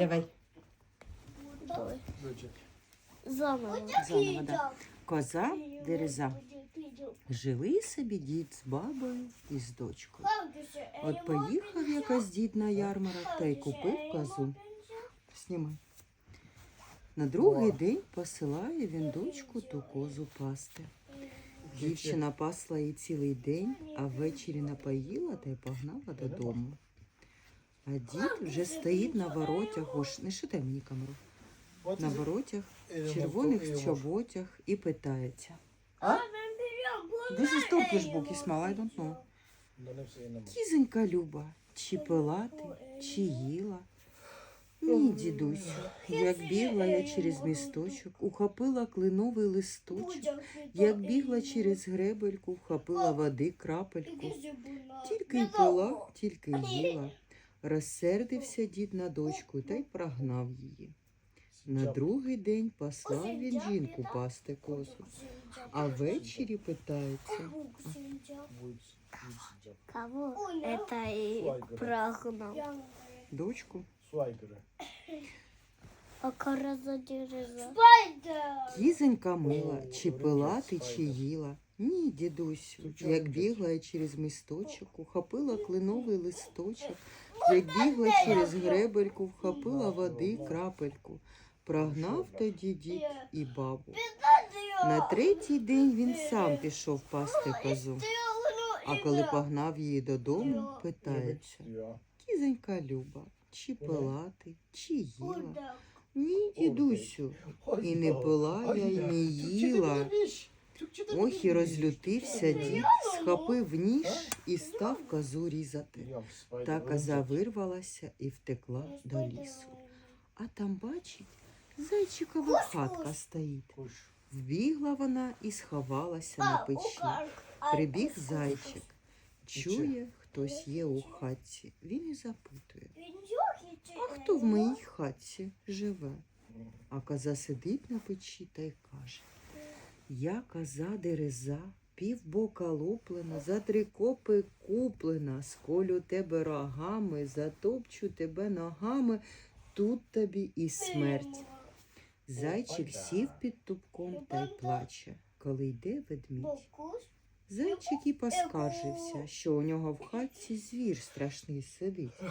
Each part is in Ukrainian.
Давай. Заново. Заново, да. Коза, дереза. Жили собі дід з бабою і з дочкою. От поїхав якось дід на ярмарок та й купив козу. Знімай. На другий день посилає він дочку ту козу пасти. Дівчина пасла її цілий день, а ввечері напоїла та й погнала додому. А дід вже стоїть на воротях, уж не шитай мені камеру, на воротях, в червоних чоботях і питається. А? This is Turkish book, Ismail, I don't know. Нема. Кізонька Люба, чи пила ти, чи їла? Ні, дідусю, як бігла я через місточок, ухопила кленовий листочок, як бігла через гребельку, вхопила води крапельку, тільки й пила, тільки й їла. Розсердився дід на дочку та й прогнав її. На другий день послав він жінку пасти козу, а ввечері питається. Кого это и прогнал? дочку, Свайгера. А кораза дереза. Кізонька мила, чи пила ти, чи їла? Ні, дідусю, як бігла я через місточок, ухопила кленовий листочок, як бігла через гребельку, вхопила води крапельку. Прогнав тоді дід і бабу. На третій день він сам пішов пасти козу, а коли погнав її додому, питається, Я. кізонька Люба, чи пила ти, чи їла? Ні, дідусю, І не пила я, і не їла. Ох і розлютився дід, схопив ніж і став козу різати. Та коза вирвалася і втекла до лісу. А там, бачить, зайчикова хатка стоїть. Вбігла вона і сховалася на печі. Прибіг зайчик. Чує, хтось є у хатці. Він і запитує, а хто в моїй хатці живе? А коза сидить на печі та й каже: Я коза дереза, півбока луплена, за три копи куплена, сколю тебе рогами, затопчу тебе ногами, тут тобі і смерть. Зайчик сів під тупком та й плаче, коли йде ведмідь. Зайчик і поскаржився, що у нього в хатці звір страшний сидить.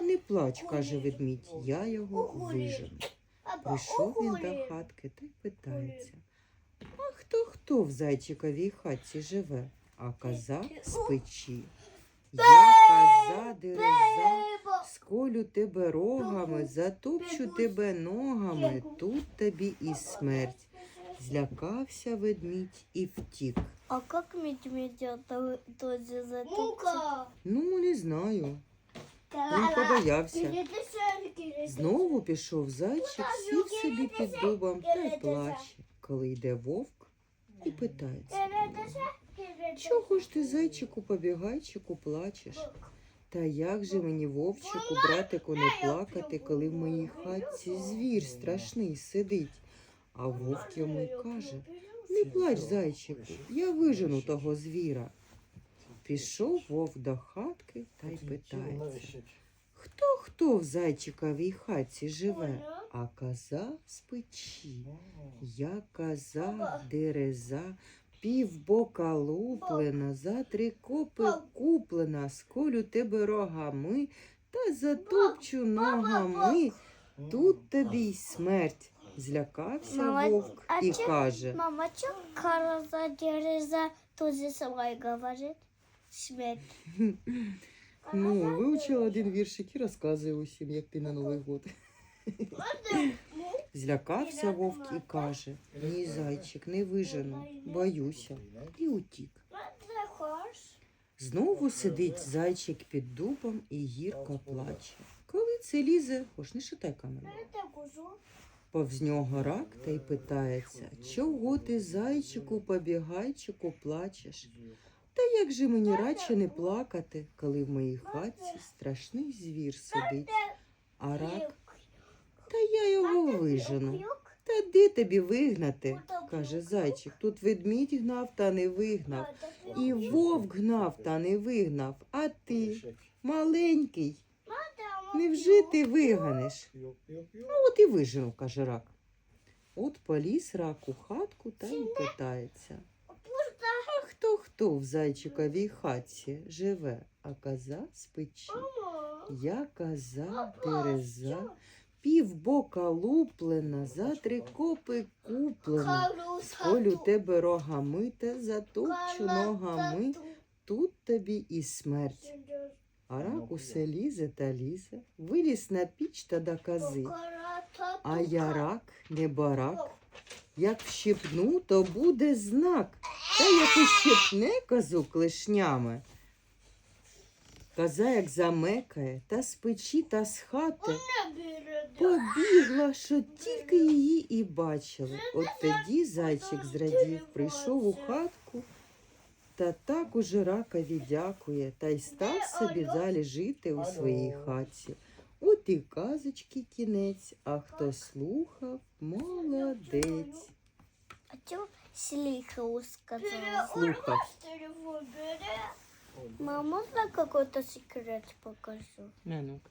Не плач, каже ведмідь, я його вижену. Прийшов він до хатки та й питається. А хто хто в зайчиковій хатці живе? А коза з печі. Я коза дереза, сколю тебе рогами, затопчу тебе ногами, тут тобі і смерть. Злякався ведмідь і втік. А как медведя то- тоже затопчет? Ну, не знаю. Він побоявся. Знову пішов зайчик, сів собі під дубом та й плаче, коли йде вовк і питається. Чого ж ти, зайчику, побігайчику, плачеш? Та як же мені, вовчику, братику, не плакати, коли в моїй хатці звір страшний сидить? А вовк йому й каже: Не плач, зайчику, я вижену того звіра. Пішов вовк до хатки та й питається. Хто хто в зайчиковій хатці живе? А коза з печі. Я коза дереза, півбока луплена, за три копи куплена, сколю тебе рогами та затопчу ногами. Тут тобі й смерть. Злякався Мама, вовк а і чо- каже. Мама, что кораза дереза тоже самое говорит? Смерть. Ну, вивчила один віршик і розказує усім, як ти на Новий год. Злякався вовк і каже: Ні, зайчик, не вижену, боюся. І утік. Знову сидить зайчик під дубом і гірко плаче. Коли це лізе, хоч не шитай камеру. Повз нього рак та й питається, чого ти, зайчику, побігайчику, плачеш? Та як же мені радше не плакати, коли в моїй хатці страшний звір сидить, а рак, та я його вижену. Та де тобі вигнати? каже зайчик. Тут ведмідь гнав та не вигнав. І вовк гнав та не вигнав. А ти, маленький, Невже ти виганеш? Йоп. От і вижену, каже рак. От поліз рак у хатку та й питається. А хто хто в зайчиковій хатці живе, а коза з печі? Я коза дереза, півбока луплена, за три копи куплена. Колю тебе рогами та затопчу ногами, тут тобі і смерть. А рак усе лізе та лізе, виліз на піч та до кози. А я рак, не барак. Як вщипну, то буде знак. Та як ущипне козу клешнями. Коза як замекає, та з печі, та з хати. Побігла, що тільки її і бачили. От тоді зайчик зрадів, прийшов у хатку, та так уже ракові дякує, та й став собі далі жити у своїй хаті. От і казочки кінець, а хто слухав, молодець. А сказала? Слухав. Мама, можна какой-то секрет покажу? Ну-ка.